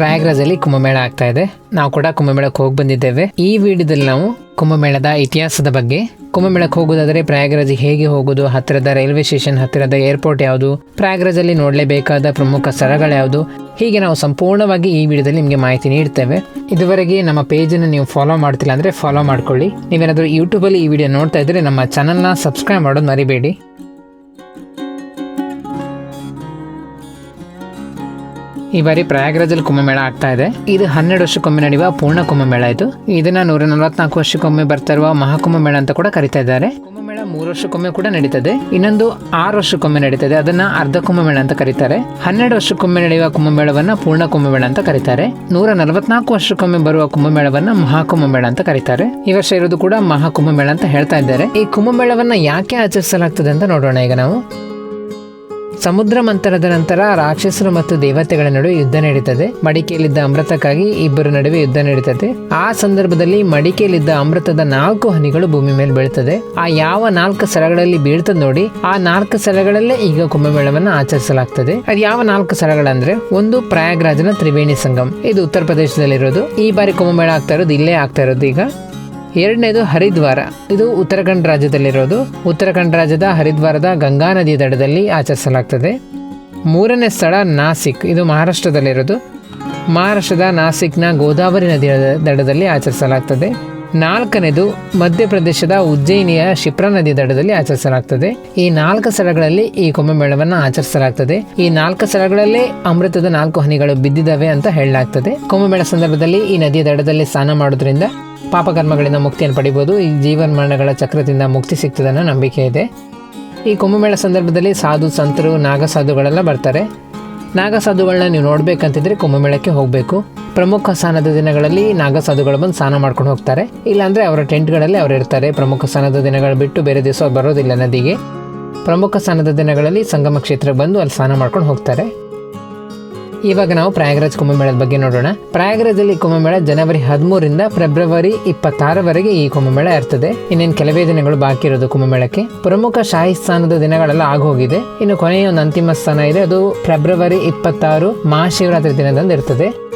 ಪ್ರಯಾಗ್ರಾಜಲ್ಲಿ ಕುಂಭಮೇಳ ಆಗ್ತಾ ಇದೆ. ನಾವು ಕೂಡ ಕುಂಭಮೇಳಕ್ಕೆ ಹೋಗಿ ಬಂದಿದ್ದೇವೆ. ಈ ವಿಡಿಯೋದಲ್ಲಿ ನಾವು ಕುಂಭಮೇಳದ ಇತಿಹಾಸದ ಬಗ್ಗೆ, ಕುಂಭಮೇಳಕ್ಕೆ ಹೋಗೋದಾದರೆ ಪ್ರಯಾಗ್ರಾಜ್ ಹೇಗೆ ಹೋಗೋದು, ಹತ್ತಿರದ ರೈಲ್ವೆ ಸ್ಟೇಷನ್, ಹತ್ತಿರದ ಏರ್ಪೋರ್ಟ್ ಯಾವುದು, ಪ್ರಯಾಗ್ರಾಜಲ್ಲಿ ನೋಡಲೇಬೇಕಾದ ಪ್ರಮುಖ ಸ್ಥಳಗಳು ಯಾವುದು, ಹೀಗೆ ನಾವು ಸಂಪೂರ್ಣವಾಗಿ ಈ ವಿಡಿಯೋದಲ್ಲಿ ನಿಮಗೆ ಮಾಹಿತಿ ನೀಡ್ತೇವೆ. ಇದುವರೆಗೆ ನಮ್ಮ ಪೇಜನ್ನು ನೀವು ಫಾಲೋ ಮಾಡ್ತಿಲ್ಲ ಅಂದರೆ ಫಾಲೋ ಮಾಡ್ಕೊಳ್ಳಿ. ನೀವೇನಾದರೂ ಯೂಟ್ಯೂಬಲ್ಲಿ ಈ ವಿಡಿಯೋ ನೋಡ್ತಾ ಇದ್ದರೆ ನಮ್ಮ ಚಾನಲ್ನ ಸಬ್ಸ್ಕ್ರೈಬ್ ಮಾಡೋದು ಮರಿಬೇಡಿ. ಈ ಬಾರಿ ಪ್ರಯಾಗ್ರಾಜಲ್ಲಿ ಕುಂಭಮೇಳ ಆಗ್ತಾ ಇದೆ. ಇದು ಹನ್ನೆರಡು ವರ್ಷಕ್ಕೊಮ್ಮೆ ನಡೆಯುವ ಪೂರ್ಣ ಕುಂಭಮೇಳ ಇದು. ಇದನ್ನ ನೂರ ನಲವತ್ನಾಲ್ಕು ವರ್ಷಕ್ಕೊಮ್ಮೆ ಬರ್ತಾ ಇರುವ ಮಹಾಕುಂಭಮೇಳ ಅಂತ ಕೂಡ ಕರಿತಾ ಇದ್ದಾರೆ. ಕುಂಭಮೇಳ ಮೂರು ವರ್ಷಕ್ಕೊಮ್ಮೆ ಕೂಡ ನಡೀತದೆ. ಇನ್ನೊಂದು ಆರು ವರ್ಷಕ್ಕೊಮ್ಮೆ ನಡೀತದೆ. ಅದನ್ನ ಅರ್ಧ ಕುಂಭಮೇಳ ಅಂತ ಕರೀತಾರೆ. ಹನ್ನೆರಡು ವರ್ಷಕ್ಕೊಮ್ಮೆ ನಡೆಯುವ ಕುಂಭಮೇಳವನ್ನ ಪೂರ್ಣ ಕುಂಭಮೇಳ ಅಂತ ಕರೀತಾರೆ. ನೂರ ನಲವತ್ನಾಲ್ಕು ವರ್ಷಕ್ಕೊಮ್ಮೆ ಬರುವ ಕುಂಭಮೇಳವನ್ನ ಮಹಾಕುಂಭಮೇಳ ಅಂತ ಕರೀತಾರೆ. ಈ ವರ್ಷ ಇರೋದು ಕೂಡ ಮಹಾಕುಂಭಮೇಳ ಅಂತ ಹೇಳ್ತಾ ಇದ್ದಾರೆ. ಈ ಕುಂಭಮೇಳವನ್ನ ಯಾಕೆ ಆಚರಿಸಲಾಗ್ತದೆ ಅಂತ ನೋಡೋಣ ಈಗ ನಾವು. ಸಮುದ್ರ ಮಂಥನದ ನಂತರ ರಾಕ್ಷಸರು ಮತ್ತು ದೇವತೆಗಳ ನಡುವೆ ಯುದ್ಧ ನಡೀತದೆ. ಮಡಿಕೆಯಲ್ಲಿದ್ದ ಅಮೃತಕ್ಕಾಗಿ ಇಬ್ಬರ ನಡುವೆ ಯುದ್ಧ ನಡೀತದೆ. ಆ ಸಂದರ್ಭದಲ್ಲಿ ಮಡಿಕೆಯಲ್ಲಿದ್ದ ಅಮೃತದ ನಾಲ್ಕು ಹನಿಗಳು ಭೂಮಿ ಮೇಲೆ ಬೀಳ್ತದೆ. ಆ ಯಾವ ನಾಲ್ಕು ಸ್ಥಳಗಳಲ್ಲಿ ಬೀಳ್ತದೆ ನೋಡಿ. ಆ ನಾಲ್ಕು ಸ್ಥಳಗಳಲ್ಲೇ ಈಗ ಕುಂಭಮೇಳವನ್ನು ಆಚರಿಸಲಾಗ್ತದೆ. ಅದು ಯಾವ ನಾಲ್ಕು ಸ್ಥಳಗಳಂದ್ರೆ ಒಂದು ಪ್ರಯಾಗ್ರಾಜನ ತ್ರಿವೇಣಿ ಸಂಗಮ್. ಇದು ಉತ್ತರ ಪ್ರದೇಶದಲ್ಲಿರೋದು. ಈ ಬಾರಿ ಕುಂಭಮೇಳ ಆಗ್ತಾ ಇರೋದು, ಇಲ್ಲೇ ಆಗ್ತಾ ಇರೋದು ಈಗ. ಎರಡನೇದು ಹರಿದ್ವಾರ. ಇದು ಉತ್ತರಾಖಂಡ್ ರಾಜ್ಯದಲ್ಲಿರೋದು. ಉತ್ತರಾಖಂಡ್ ರಾಜ್ಯದ ಹರಿದ್ವಾರದ ಗಂಗಾ ನದಿ ದಡದಲ್ಲಿ ಆಚರಿಸಲಾಗ್ತದೆ. ಮೂರನೇ ಸ್ಥಳ ನಾಸಿಕ್. ಇದು ಮಹಾರಾಷ್ಟ್ರದಲ್ಲಿರೋದು. ಮಹಾರಾಷ್ಟ್ರದ ನಾಸಿಕ್ನ ಗೋದಾವರಿ ನದಿಯ ದಡದಲ್ಲಿ ಆಚರಿಸಲಾಗ್ತದೆ. ನಾಲ್ಕನೇದು ಮಧ್ಯಪ್ರದೇಶದ ಉಜ್ಜಯಿನಿಯ ಶಿಪ್ರಾ ನದಿ ದಡದಲ್ಲಿ ಆಚರಿಸಲಾಗ್ತದೆ. ಈ ನಾಲ್ಕು ಸ್ಥಳಗಳಲ್ಲಿ ಈ ಕುಂಭಮೇಳವನ್ನು ಆಚರಿಸಲಾಗ್ತದೆ. ಈ ನಾಲ್ಕು ಸ್ಥಳಗಳಲ್ಲೇ ಅಮೃತದ ನಾಲ್ಕು ಹನಿಗಳು ಬಿದ್ದಿದ್ದಾವೆ ಅಂತ ಹೇಳಲಾಗ್ತದೆ. ಕುಂಭಮೇಳ ಸಂದರ್ಭದಲ್ಲಿ ಈ ನದಿಯ ದಡದಲ್ಲಿ ಸ್ನಾನ ಮಾಡೋದ್ರಿಂದ ಪಾಪಕರ್ಮಗಳಿಂದ ಮುಕ್ತಿಯನ್ನು ಪಡಿಬೋದು. ಈ ಜೀವನ ಮರಣಗಳ ಚಕ್ರದಿಂದ ಮುಕ್ತಿ ಸಿಗ್ತದೆ ಅನ್ನೋ ನಂಬಿಕೆ ಇದೆ. ಈ ಕುಂಭಮೇಳ ಸಂದರ್ಭದಲ್ಲಿ ಸಾಧು, ಸಂತರು, ನಾಗಸಾಧುಗಳೆಲ್ಲ ಬರ್ತಾರೆ. ನಾಗಸಾಧುಗಳನ್ನ ನೀವು ನೋಡ್ಬೇಕಂತಿದ್ರೆ ಕುಂಭಮೇಳಕ್ಕೆ ಹೋಗಬೇಕು. ಪ್ರಮುಖ ಸ್ನಾನದ ದಿನಗಳಲ್ಲಿ ನಾಗಸಾಧುಗಳು ಬಂದು ಸ್ನಾನ ಮಾಡ್ಕೊಂಡು ಹೋಗ್ತಾರೆ. ಇಲ್ಲಾಂದ್ರೆ ಅವರ ಟೆಂಟ್ಗಳಲ್ಲಿ ಅವರು ಇರ್ತಾರೆ. ಪ್ರಮುಖ ಸ್ನಾನದ ದಿನಗಳು ಬಿಟ್ಟು ಬೇರೆ ದಿವಸ ಬರೋದಿಲ್ಲ ನದಿಗೆ. ಪ್ರಮುಖ ಸ್ನಾನದ ದಿನಗಳಲ್ಲಿ ಸಂಗಮ ಕ್ಷೇತ್ರಕ್ಕೆ ಬಂದು ಅಲ್ಲಿ ಸ್ನಾನ ಮಾಡ್ಕೊಂಡು ಹೋಗ್ತಾರೆ. ಇವಾಗ ನಾವು ಪ್ರಯಾಗರಾಜ್ ಕುಂಭಮೇಳದ ಬಗ್ಗೆ ನೋಡೋಣ. ಪ್ರಯಾಗರಾಜಲ್ಲಿ ಕುಂಭಮೇಳ ಜನವರಿ ಹದಿಮೂರಿಂದ ಫೆಬ್ರವರಿ ಇಪ್ಪತ್ತಾರವರೆಗೆ ಈ ಕುಂಭಮೇಳ ಇರ್ತದೆ. ಇನ್ನೇನು ಕೆಲವೇ ದಿನಗಳು ಬಾಕಿ ಇರೋದು ಕುಂಭಮೇಳಕ್ಕೆ. ಪ್ರಮುಖ ಶಾಹಿ ಸ್ಥಾನದ ದಿನಗಳೆಲ್ಲ ಆಗೋಗಿದೆ. ಇನ್ನು ಕೊನೆಯ ಒಂದು ಅಂತಿಮ ಸ್ಥಾನ ಇದೆ. ಅದು ಫೆಬ್ರವರಿ ಇಪ್ಪತ್ತಾರು ಮಹಾಶಿವರಾತ್ರಿ ದಿನದಂದು ಇರ್ತದೆ.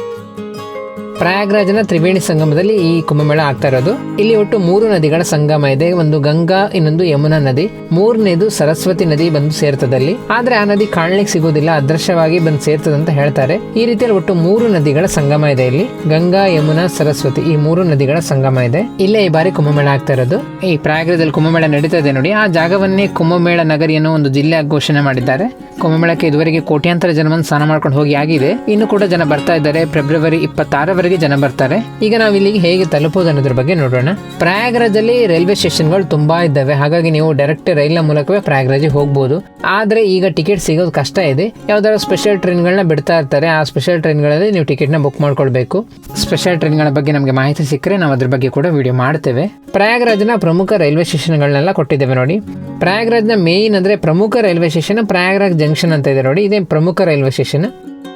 ಪ್ರಯಾಗ್ರಾಜನ ತ್ರಿವೇಣಿ ಸಂಗಮದಲ್ಲಿ ಈ ಕುಂಭಮೇಳ ಆಗ್ತಾ ಇರೋದು. ಇಲ್ಲಿ ಒಟ್ಟು ಮೂರು ನದಿಗಳ ಸಂಗಮ ಇದೆ. ಒಂದು ಗಂಗಾ, ಇನ್ನೊಂದು ಯಮುನಾ ನದಿ. ಮೂರನೇದು ಸರಸ್ವತಿ ನದಿ ಬಂದು ಸೇರ್ತದಲ್ಲಿ ಆದ್ರೆ ಆ ನದಿ ಕಾಣಲಿಕ್ಕೆ ಸಿಗೋದಿಲ್ಲ ಅದೃಶ್ಯವಾಗಿ ಬಂದು ಸೇರ್ತದೆ ಅಂತ ಹೇಳ್ತಾರೆ. ಈ ರೀತಿಯಲ್ಲಿ ಒಟ್ಟು ಮೂರು ನದಿಗಳ ಸಂಗಮ ಇದೆ ಇಲ್ಲಿ. ಗಂಗಾ, ಯಮುನಾ, ಸರಸ್ವತಿ ಈ ಮೂರು ನದಿಗಳ ಸಂಗಮ ಇದೆ. ಇಲ್ಲೇ ಈ ಬಾರಿ ಕುಂಭಮೇಳ ಆಗ್ತಾ ಇರೋದು. ಈ ಪ್ರಯಾಗ್ರಾಜದಲ್ಲಿ ಕುಂಭಮೇಳ ನಡೀತಾ ಇದೆ ನೋಡಿ. ಆ ಜಾಗವನ್ನೇ ಕುಂಭಮೇಳ ನಗರಿಯನ್ನು ಒಂದು ಜಿಲ್ಲೆ ಘೋಷಣೆ ಮಾಡಿದ್ದಾರೆ. ಕುಂಭಮೇಳಕ್ಕೆ ಇದುವರೆಗೆ ಕೋಟ್ಯಾಂತರ ಜನವನ್ನು ಸ್ನಾನ ಮಾಡ್ಕೊಂಡು ಹೋಗಿ ಆಗಿದೆ. ಇನ್ನು ಕೂಡ ಜನ ಬರ್ತಾ ಇದ್ದಾರೆ. ಫೆಬ್ರವರಿ ಇಪ್ಪತ್ತಾರವರೆಗೆ ಜನ ಬರ್ತಾರೆ. ಈಗ ನಾವು ಇಲ್ಲಿಗೆ ಹೇಗೆ ತಲುಪೋದು ಅನ್ನೋದ್ರ ಬಗ್ಗೆ ನೋಡೋಣ. ಪ್ರಯಾಗ್ರಾಜಲ್ಲಿ ರೈಲ್ವೆ ಸ್ಟೇಷನ್ಗಳು ತುಂಬಾ ಇದ್ದಾವೆ. ಹಾಗಾಗಿ ನೀವು ಡೈರೆಕ್ಟ್ ರೈಲ್ನ ಮೂಲಕವೇ ಪ್ರಯಾಗ್ರಾಜ್ ಹೋಗ್ಬೋದು. ಆದ್ರೆ ಈಗ ಟಿಕೆಟ್ ಸಿಗೋದು ಕಷ್ಟ ಇದೆ. ಯಾವ್ದಾದ್ರು ಸ್ಪೆಷಲ್ ಟ್ರೈನ್ಗಳನ್ನ ಬಿಡ್ತಾ ಇರ್ತಾರೆ. ಆ ಸ್ಪೆಷಲ್ ಟ್ರೈನ್ಗಳಲ್ಲಿ ನೀವು ಟಿಕೆಟ್ನ ಬುಕ್ ಮಾಡ್ಕೊಳ್ಬೇಕು. ಸ್ಪೆಷಲ್ ಟ್ರೈನ್ಗಳ ಬಗ್ಗೆ ನಮಗೆ ಮಾಹಿತಿ ಸಿಕ್ಕರೆ ನಾವು ಅದ್ರ ಬಗ್ಗೆ ಕೂಡ ವಿಡಿಯೋ ಮಾಡ್ತೇವೆ. ಪ್ರಯಾಗ್ರಾಜ್ನ ಪ್ರಮುಖ ರೈಲ್ವೆ ಸ್ಟೇಷನ್ಗಳನ್ನೆಲ್ಲ ಕೊಟ್ಟಿದ್ದೇವೆ ನೋಡಿ. ಪ್ರಯಾಗ್ರಾಜ್ನ ಮೇನ್ ಅಂದ್ರೆ ಪ್ರಮುಖ ರೈಲ್ವೆ ಸ್ಟೇಷನ್ ಪ್ರಯಾಗ್ರಾಜ್ ಜಂಕ್ಷನ್ ಅಂತ ಇದೆ ನೋಡಿ. ಇದೇ ಪ್ರಮುಖ ರೈಲ್ವೆ ಸ್ಟೇಷನ್.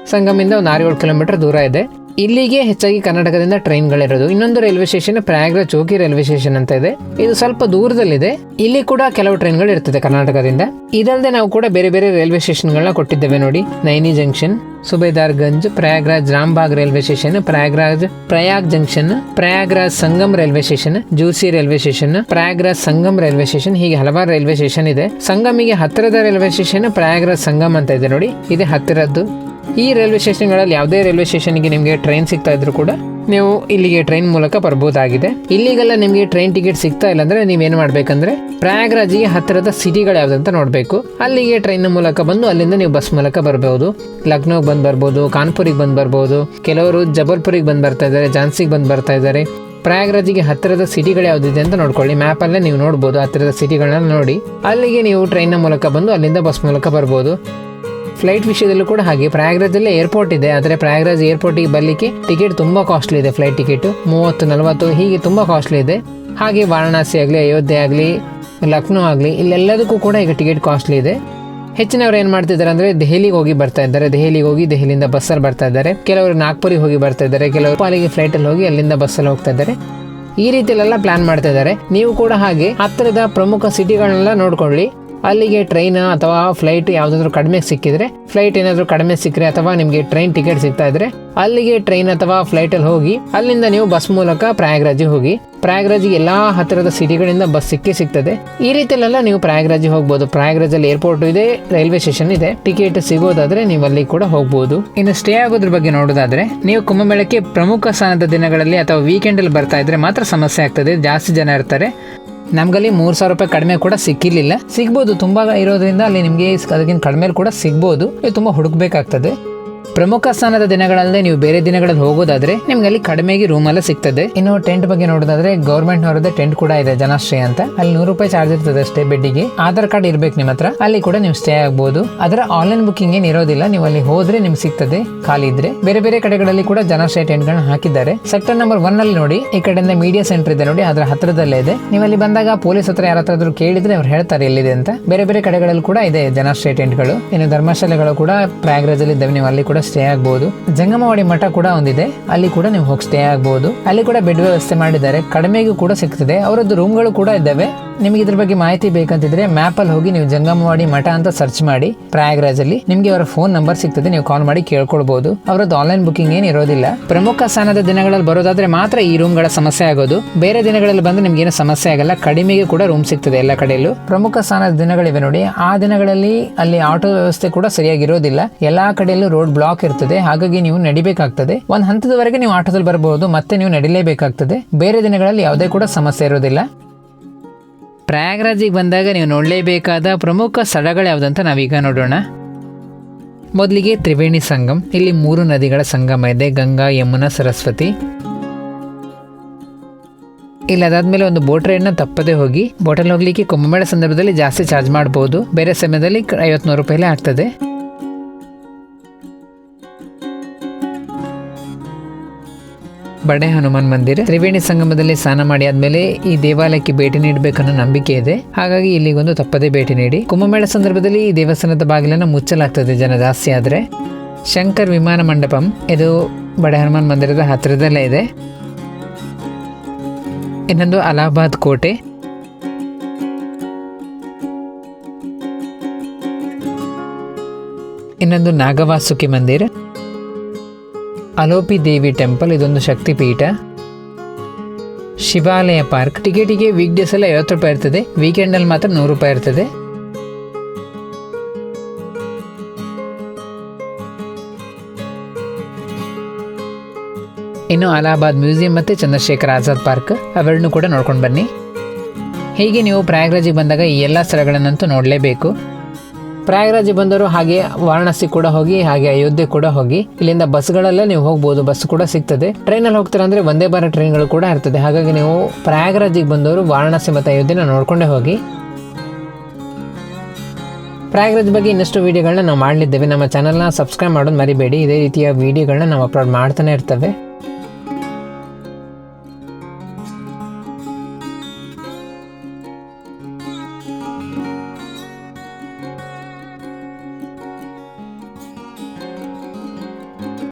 ಸಂಗಮಿಂದ ಒಂದು ಆರು ಏಳು ಕಿಲೋಮೀಟರ್ ದೂರ ಇದೆ. ಇಲ್ಲಿಗೆ ಹೆಚ್ಚಾಗಿ ಕರ್ನಾಟಕದಿಂದ ಟ್ರೈನ್ಗಳಿರೋದು. ಇನ್ನೊಂದು railway station Prayagraj Chheoki railway station ಅಂತ ಇದೆ. ಇದು ಸ್ವಲ್ಪ ದೂರದಲ್ಲಿದೆ. ಇಲ್ಲಿ ಕೂಡ ಕೆಲವು ಟ್ರೈನ್ಗಳು ಇರ್ತದೆ ಕರ್ನಾಟಕದಿಂದ. ಇದಲ್ಲದೆ ನಾವು ಕೂಡ ಬೇರೆ ಬೇರೆ ರೈಲ್ವೆ ಸ್ಟೇಷನ್ಗಳನ್ನ ಕೊಟ್ಟಿದ್ದೇವೆ ನೋಡಿ. Naini junction Subedarganj Prayagraj Rambagh railway station, Prayagraj Prayag junction, Prayagraj Sangam railway station, Jhusi railway station, Prayagraj Sangam railway station, ಹೀಗೆ ಹಲವಾರು ರೈಲ್ವೆ ಸ್ಟೇಷನ್ ಇದೆ. ಸಂಗಮಿಗೆ ಹತ್ತಿರದ ರೈಲ್ವೆ ಸ್ಟೇಷನ್, ಪ್ರಯಾಗ್ರಾಜ್ ಸಂಗಮ್ ಅಂತ ಇದೆ ನೋಡಿ, ಇದೆ ಹತ್ತಿರದ್ದು. ಈ ರೈಲ್ವೆ ಸ್ಟೇಷನ್ಗಳಲ್ಲಿ ಯಾವುದೇ ರೈಲ್ವೆ ಸ್ಟೇಷನ್ಗೆ ನಿಮಗೆ ಟ್ರೈನ್ ಸಿಗ್ತಾ ಇದ್ರು ಕೂಡ ನೀವು ಇಲ್ಲಿಗೆ ಟ್ರೈನ್ ಮೂಲಕ ಬರ್ಬೋದಾಗಿದೆ. ಇಲ್ಲಿಗೆಲ್ಲ ನಿಮಗೆ ಟ್ರೈನ್ ಟಿಕೆಟ್ ಸಿಗ್ತಾ ಇಲ್ಲ ಅಂದ್ರೆ ನೀವೇನು ಮಾಡ್ಬೇಕಂದ್ರೆ ಪ್ರಯಾಗ್ರಾಜಿಗೆ ಹತ್ತಿರದ ಸಿಟಿಗಳು ಯಾವ್ದಂತ ನೋಡಬೇಕು. ಅಲ್ಲಿಗೆ ಟ್ರೈನ್ ಮೂಲಕ ಬಂದು ಅಲ್ಲಿಂದ ನೀವು ಬಸ್ ಮೂಲಕ ಬರಬಹುದು ಲಕ್ನೋಗೆ ಬಂದು ಬರ್ಬೋದು, ಕಾನ್ಪುರಿಗೆ ಬಂದು ಬರ್ಬೋದು, ಕೆಲವರು ಜಬಲ್ಪುರಿಗೆ ಬಂದು ಬರ್ತಾ ಇದ್ದಾರೆ, ಝಾನ್ಸಿಗೆ ಬಂದು ಬರ್ತಾ ಇದ್ದಾರೆ. ಪ್ರಯಾಗ್ರಾಜಿಗೆ ಹತ್ತಿರದ ಸಿಟಿಗಳು ಯಾವ್ದಿದೆ ಅಂತ ನೋಡ್ಕೊಳ್ಳಿ. ಮ್ಯಾಪಲ್ಲೇ ನೀವು ನೋಡ್ಬೋದು, ಹತ್ತಿರದ ಸಿಟಿಗಳನ್ನ ನೋಡಿ. ಅಲ್ಲಿಗೆ ನೀವು ಟ್ರೈನ್ನ ಮೂಲಕ ಬಂದು ಅಲ್ಲಿಂದ ಬಸ್ ಮೂಲಕ ಬರ್ಬೋದು. ಫ್ಲೈಟ್ ವಿಷಯದಲ್ಲೂ ಕೂಡ ಹಾಗೆ. ಪ್ರಯಾಗ್ರಾಜಲ್ಲಿ ಏರ್ಪೋರ್ಟ್ ಇದೆ. ಆದರೆ ಪ್ರಯಾಗ್ರಾಜ್ ಏರ್ಪೋರ್ಟಿಗೆ ಬರ್ಲಿಕ್ಕೆ ಟಿಕೆಟ್ ತುಂಬ ಕಾಸ್ಟ್ಲಿ ಇದೆ ಫ್ಲೈಟ್ ಟಿಕೆಟ್ ಮೂವತ್ತು, ನಲವತ್ತು, ಹೀಗೆ ತುಂಬ ಕಾಸ್ಟ್ಲಿ ಇದೆ. ಹಾಗೆ ವಾರಣಾಸಿ ಆಗಲಿ, ಅಯೋಧ್ಯೆ ಆಗಲಿ, ಲಕ್ನೋ ಆಗಲಿ, ಇಲ್ಲೆಲ್ಲದಕ್ಕೂ ಕೂಡ ಈಗ ಟಿಕೆಟ್ ಕಾಸ್ಟ್ಲಿ ಇದೆ. ಹೆಚ್ಚಿನವ್ರು ಏನು ಮಾಡ್ತಿದ್ದಾರೆ ಅಂದರೆ ದೆಹಲಿಗೆ ಹೋಗಿ ಬರ್ತಾ ಇದ್ದಾರೆ. ದೆಹಲಿಗೆ ಹೋಗಿ ದೆಹಲಿಯಿಂದ ಬಸ್ಸಲ್ಲಿ ಬರ್ತಾ ಇದ್ದಾರೆ. ಕೆಲವರು ನಾಗ್ಪುರಿಗೆ ಹೋಗಿ ಬರ್ತಾ ಇದ್ದಾರೆ. ಕೆಲವರು ಪಾಲಿಗೆ ಫ್ಲೈಟಲ್ಲಿ ಹೋಗಿ ಅಲ್ಲಿಂದ ಬಸ್ಸಲ್ಲಿ ಹೋಗ್ತಾ ಇದ್ದಾರೆ. ಈ ರೀತಿಯಲ್ಲೆಲ್ಲ ಪ್ಲಾನ್ ಮಾಡ್ತಾ ಇದ್ದಾರೆ. ನೀವು ಕೂಡ ಹಾಗೆ ಹತ್ತಿರದ ಪ್ರಮುಖ ಸಿಟಿಗಳನ್ನೆಲ್ಲ ನೋಡ್ಕೊಳ್ಳಿ. ಅಲ್ಲಿಗೆ ಟ್ರೈನ್ ಅಥವಾ ಫ್ಲೈಟ್ ಯಾವುದಾದ್ರೂ ಕಡಿಮೆ ಸಿಕ್ಕಿದ್ರೆ ಫ್ಲೈಟ್ ಏನಾದರೂ ಕಡಿಮೆ ಸಿಕ್ಕರೆ ಅಥವಾ ನಿಮಗೆ ಟ್ರೈನ್ ಟಿಕೆಟ್ ಸಿಗ್ತಾ ಇದ್ರೆ, ಅಲ್ಲಿಗೆ ಟ್ರೈನ್ ಅಥವಾ ಫ್ಲೈಟಲ್ಲಿ ಹೋಗಿ, ಅಲ್ಲಿಂದ ನೀವು ಬಸ್ ಮೂಲಕ ಪ್ರಯಾಗ್ರಾಜಿಗೆ ಹೋಗಿ, ಪ್ರಯಾಗ್ರಾಜಿಗೆ ಎಲ್ಲಾ ಹತ್ತಿರದ ಸಿಟಿಗಳಿಂದ ಬಸ್ ಸಿಕ್ಕಿ ಸಿಗ್ತದೆ. ಈ ರೀತಿಯಲ್ಲೆಲ್ಲ ನೀವು ಪ್ರಯಾಗ್ರಾಜಿಗೆ ಹೋಗ್ಬೋದು. ಪ್ರಯಾಗ್ರಾಜಲ್ಲಿ ಏರ್ಪೋರ್ಟ್ ಇದೆ ರೈಲ್ವೆ ಸ್ಟೇಷನ್ ಇದೆ ಟಿಕೆಟ್ ಸಿಗೋದಾದ್ರೆ ನೀವು ಅಲ್ಲಿ ಕೂಡ ಹೋಗ್ಬೋದು. ಇನ್ನು ಸ್ಟೇ ಆಗೋದ್ರ ಬಗ್ಗೆ ನೋಡೋದಾದ್ರೆ, ನೀವು ಕುಂಭಮೇಳಕ್ಕೆ ಪ್ರಮುಖ ಸ್ಥಾನದ ದಿನಗಳಲ್ಲಿ ಅಥವಾ ವೀಕೆಂಡ್ ಅಲ್ಲಿ ಬರ್ತಾ ಇದ್ರೆ ಮಾತ್ರ ಸಮಸ್ಯೆ ಆಗ್ತದೆ. ಜಾಸ್ತಿ ಜನ ಇರ್ತಾರೆ. ನಮ್ಗಲ್ಲಿ ಮೂರು ಸಾವಿರ ರೂಪಾಯಿ ಕಡಿಮೆ ಕೂಡ ಸಿಕ್ಕಿರ್ಲಿಲ್ಲ. ಸಿಗ್ಬೋದು ತುಂಬಾ ಇರೋದ್ರಿಂದ ಅಲ್ಲಿ ನಿಮಗೆ ಅದಕ್ಕಿಂತ ಕಡಿಮೆ ಕೂಡ ಸಿಗ್ಬೋದು. ತುಂಬಾ ಹುಡುಕ್ಬೇಕಾಗ್ತದೆ. ಪ್ರಮುಖ ಸ್ಥಾನದ ದಿನಗಳಲ್ಲದೆ ನೀವು ಬೇರೆ ದಿನಗಳಲ್ಲಿ ಹೋಗೋದಾದ್ರೆ ನಿಮ್ಗೆ ಅಲ್ಲಿ ಕಡಿಮೆಗೆ ರೂಮ್ ಎಲ್ಲ ಸಿಗ್ತದೆ. ಇನ್ನು ಟೆಂಟ್ ಬಗ್ಗೆ ನೋಡೋದಾದ್ರೆ ಗೌರ್ಮೆಂಟ್ ಅವರದೇ ಟೆಂಟ್ ಕೂಡ ಇದೆ ಜನಶ್ರೀ ಅಂತ. ಅಲ್ಲಿ ನೂರು ರೂಪಾಯಿ ಚಾರ್ಜ್ ಇರ್ತದೆ ಅಷ್ಟೇ ಬೆಡ್ಡಿಗೆ. ಆಧಾರ್ ಕಾರ್ಡ್ ಇರ್ಬೇಕು ನಿಮ್ಮ ಹತ್ರ ಅಲ್ಲಿ ಕೂಡ ನೀವು ಸ್ಟೇ ಆಗ್ಬೋದು. ಅದರ ಆನ್ಲೈನ್ ಬುಕಿಂಗ್ ಏನ್ ಇರೋದಿಲ್ಲ. ನೀವು ಅಲ್ಲಿ ಹೋದ್ರೆ ನಿಮ್ಗೆ ಸಿಗ್ತದೆ ಖಾಲಿ ಇದ್ರೆ. ಬೇರೆ ಬೇರೆ ಕಡೆಗಳಲ್ಲಿ ಕೂಡ ಜನಶ್ರೀ ಟೆಂಟ್ ಗಳನ್ನ ಹಾಕಿದ್ದಾರೆ. ಸೆಕ್ಟರ್ ನಂಬರ್ ಒನ್ ಅಲ್ಲಿ ನೋಡಿ. ಈ ಕಡೆಯಿಂದ ಮೀಡಿಯಾ ಸೆಂಟರ್ ಇದೆ ನೋಡಿ. ಅದರ ಹತ್ರದಲ್ಲೇ ಇದೆ. ನೀವು ಅಲ್ಲಿ ಬಂದಾಗ ಪೊಲೀಸ್ ಹತ್ರ ಯಾರ ಕೇಳಿದ್ರೆ ಅವ್ರು ಹೇಳ್ತಾರೆ ಎಲ್ಲಿದೆ ಅಂತ. ಬೇರೆ ಬೇರೆ ಕಡೆಗಳಲ್ಲಿ ಕೂಡ ಇದೆ ಜನಶ್ರೀ ಟೆಂಟ್ಗಳು ಇನ್ನು ಧರ್ಮಶಾಲೆಗಳು ಕೂಡ ಪ್ರಯಾಗ್ರಾಜಲ್ಲಿ ಇದ್ದಾವೆ. ನೀವು ಅಲ್ಲಿ ಕೂಡ ಸ್ಟೇ ಆಗ್ಬಹುದು ಜಂಗಮವಾಡಿ ಮಠ ಕೂಡ ಒಂದಿದೆ. ಅಲ್ಲಿ ಕೂಡ ನೀವು ಹೋಗಿ ಸ್ಟೇ ಆಗ್ಬಹುದು ಅಲ್ಲಿ ಕೂಡ ಬೆಡ್ ವ್ಯವಸ್ಥೆ ಮಾಡಿದ್ದಾರೆ. ಕಡಿಮೆಗೂ ಕೂಡ ಸಿಗ್ತದೆ. ಅವರದ್ದು ರೂಮ್ಗಳು ಕೂಡ ಇದ್ದಾವೆ. ನಿಮಗೆ ಇದ್ರ ಬಗ್ಗೆ ಮಾಹಿತಿ ಬೇಕಂತಿದ್ರೆ ಮ್ಯಾಪ್ ಅಲ್ಲಿ ಹೋಗಿ ನೀವು ಜಂಗಮವಾಡಿ ಮಠ ಅಂತ ಸರ್ಚ್ ಮಾಡಿ ಪ್ರಯಾಗ್ರಾಜ್ ಅಲ್ಲಿ ನಿಮ್ಗೆ ಅವರ ಫೋನ್ ನಂಬರ್ ಸಿಗ್ತದೆ, ನೀವು ಕಾಲ್ ಮಾಡಿ ಕೇಳ್ಕೊಳ್ಬಹುದು ಅವರದ್ದು ಆನ್ಲೈನ್ ಬುಕಿಂಗ್ ಏನು ಇರೋದಿಲ್ಲ. ಪ್ರಮುಖ ಸ್ಥಾನದ ದಿನಗಳಲ್ಲಿ ಬರೋದಾದ್ರೆ ಮಾತ್ರ ಈ ರೂಮ್ಗಳ ಸಮಸ್ಯೆ ಆಗೋದು. ಬೇರೆ ದಿನಗಳಲ್ಲಿ ಬಂದು ನಿಮ್ಗೆ ಏನು ಸಮಸ್ಯೆ ಆಗಲ್ಲ, ಕಡಿಮೆಗೆ ಕೂಡ ರೂಮ್ ಸಿಗ್ತದೆ ಎಲ್ಲ ಕಡೆಯಲ್ಲೂ. ಪ್ರಮುಖ ಸ್ಥಾನದ ದಿನಗಳಿವೆ ನೋಡಿ, ಆ ದಿನಗಳಲ್ಲಿ ಅಲ್ಲಿ ಆಟೋ ವ್ಯವಸ್ಥೆ ಕೂಡ ಸರಿಯಾಗಿರೋದಿಲ್ಲ ಎಲ್ಲಾ ಕಡೆಯಲ್ಲೂ ರೋಡ್ ಬ್ಲಾಕ್ ಇರ್ತದೆ, ಹಾಗಾಗಿ ನೀವು ನಡಿಬೇಕಾಗ್ತದೆ. ಒಂದ್ ಹಂತದವರೆಗೆ ನೀವು ಆಟೋದಲ್ಲಿ ಬರಬಹುದು ಮತ್ತೆ ನೀವು ನಡಿಲೇಬೇಕಾಗ್ತದೆ. ಬೇರೆ ದಿನಗಳಲ್ಲಿ ಯಾವುದೇ ಕೂಡ ಸಮಸ್ಯೆ ಇರೋದಿಲ್ಲ. ಪ್ರಯಾಗ್ರಾಜಿಗೆ ಬಂದಾಗ ನೀವು ನೋಡಲೇಬೇಕಾದ ಪ್ರಮುಖ ಸ್ಥಳಗಳು ಯಾವುದಂತ ನಾವೀಗ ನೋಡೋಣ. ಮೊದಲಿಗೆ ತ್ರಿವೇಣಿ ಸಂಗಮ್, ಇಲ್ಲಿ ಮೂರು ನದಿಗಳ ಸಂಗಮ ಇದೆ, ಗಂಗಾ, ಯಮುನಾ, ಸರಸ್ವತಿ. ಇಲ್ಲಿ ಅದಾದಮೇಲೆ ಒಂದು ಬೋಟ್ ರೈಡ್ನ ತಪ್ಪದೆ ಹೋಗಿ ಬೋಟಲ್ಲಿ ಹೋಗ್ಲಿಕ್ಕೆ ಕುಂಭಮೇಳ ಸಂದರ್ಭದಲ್ಲಿ ಜಾಸ್ತಿ ಚಾರ್ಜ್ ಮಾಡಬಹುದು ಬೇರೆ ಸಮಯದಲ್ಲಿ ಐವತ್ನೂರು ರೂಪಾಯಿಲೇ ಆಗ್ತದೆ. ಬಡೆ ಹನುಮಾನ್ ಮಂದಿರ. ತ್ರಿವೇಣಿ ಸಂಗಮದಲ್ಲಿ ಸ್ನಾನ ಮಾಡಿ ಆದ್ಮೇಲೆ ಈ ದೇವಾಲಯಕ್ಕೆ ಭೇಟಿ ನೀಡಬೇಕನ್ನೋ ನಂಬಿಕೆ ಇದೆ. ಹಾಗಾಗಿ ಇಲ್ಲಿಗೊಂದು ತಪ್ಪದೇ ಭೇಟಿ ನೀಡಿ. ಕುಂಭಮೇಳ ಸಂದರ್ಭದಲ್ಲಿ ಈ ದೇವಸ್ಥಾನದ ಬಾಗಿಲನ್ನು ಮುಚ್ಚಲಾಗ್ತದೆ ಜನ ಜಾಸ್ತಿ ಆದ್ರೆ. ಶಂಕರ್ ವಿಮಾನ ಮಂಟಪಂ ಇದು ಬಡೆ ಹನುಮಾನ್ ಮಂದಿರದ ಹತ್ತಿರದಲ್ಲೇ ಇದೆ. ಇನ್ನೊಂದು ಅಲಹಾಬಾದ್ ಕೋಟೆ. ಇನ್ನೊಂದು ನಾಗವಾಸುಕಿ ಮಂದಿರ. ಅಲೋಪಿ ದೇವಿ ಟೆಂಪಲ್ ಇದೊಂದು ಶಕ್ತಿಪೀಠ. ಶಿವಾಲಯ ಪಾರ್ಕ್. ಟಿಕೆಟಿಗೆ ವೀಕ್ ಡೇಸ್ ಎಲ್ಲ ಐವತ್ತು ರೂಪಾಯಿ ಇರ್ತದೆ. ವೀಕೆಂಡ್ ಅಲ್ಲಿ ಮಾತ್ರ ನೂರು ರೂಪಾಯಿ ಇರ್ತದೆ. ಇನ್ನು ಅಲಹಾಬಾದ್ ಮ್ಯೂಸಿಯಂ ಮತ್ತೆ ಚಂದ್ರಶೇಖರ್ ಆಜಾದ್ ಪಾರ್ಕ್. ಅವೆರಡನ್ನೂ ಕೂಡ ನೋಡ್ಕೊಂಡು ಬನ್ನಿ. ಹೀಗೆ ನೀವು ಪ್ರಯಾಗ್ರಾಜಿಗೆ ಬಂದಾಗ ಈ ಎಲ್ಲ ಸ್ಥಳಗಳನ್ನಂತೂ ನೋಡಲೇಬೇಕು. ಪ್ರಯಾಗ್ರಾಜ್ ಬಂದವರು ಹಾಗೆ ವಾರಣಾಸಿ ಕೂಡ ಹೋಗಿ, ಹಾಗೆ ಅಯೋಧ್ಯೆ ಕೂಡ ಹೋಗಿ. ಇಲ್ಲಿಂದ ಬಸ್ಗಳಲ್ಲೇ ನೀವು ಹೋಗ್ಬೋದು, ಬಸ್ ಕೂಡ ಸಿಗ್ತದೆ. ಟ್ರೈನಲ್ಲಿ ಹೋಗ್ತೀರಾ ಅಂದ್ರೆ ಒಂದೇ ಬಾರ ಟ್ರೈನ್ಗಳು ಕೂಡ ಇರ್ತದೆ. ಹಾಗಾಗಿ ನೀವು ಪ್ರಯಾಗ್ರಾಜಿಗೆ ಬಂದವರು ವಾರಣಾಸಿ ಮತ್ತು ಅಯೋಧ್ಯೆನ ನೋಡ್ಕೊಂಡೇ ಹೋಗಿ. ಪ್ರಯಾಗ್ರಾಜ್ ಬಗ್ಗೆ ಇನ್ನಷ್ಟು ವೀಡಿಯೋಗಳನ್ನ ನಾವು ಮಾಡಲಿದ್ದೇವೆ. ನಮ್ಮ ಚಾನಲ್ನ ಸಬ್ಸ್ಕ್ರೈಬ್ ಮಾಡೋದು ಮರಿಬೇಡಿ. ಇದೇ ರೀತಿಯ ವಿಡಿಯೋಗಳನ್ನ ನಾವು ಅಪ್ಲೋಡ್ ಮಾಡ್ತಾನೆ ಇರ್ತವೆ.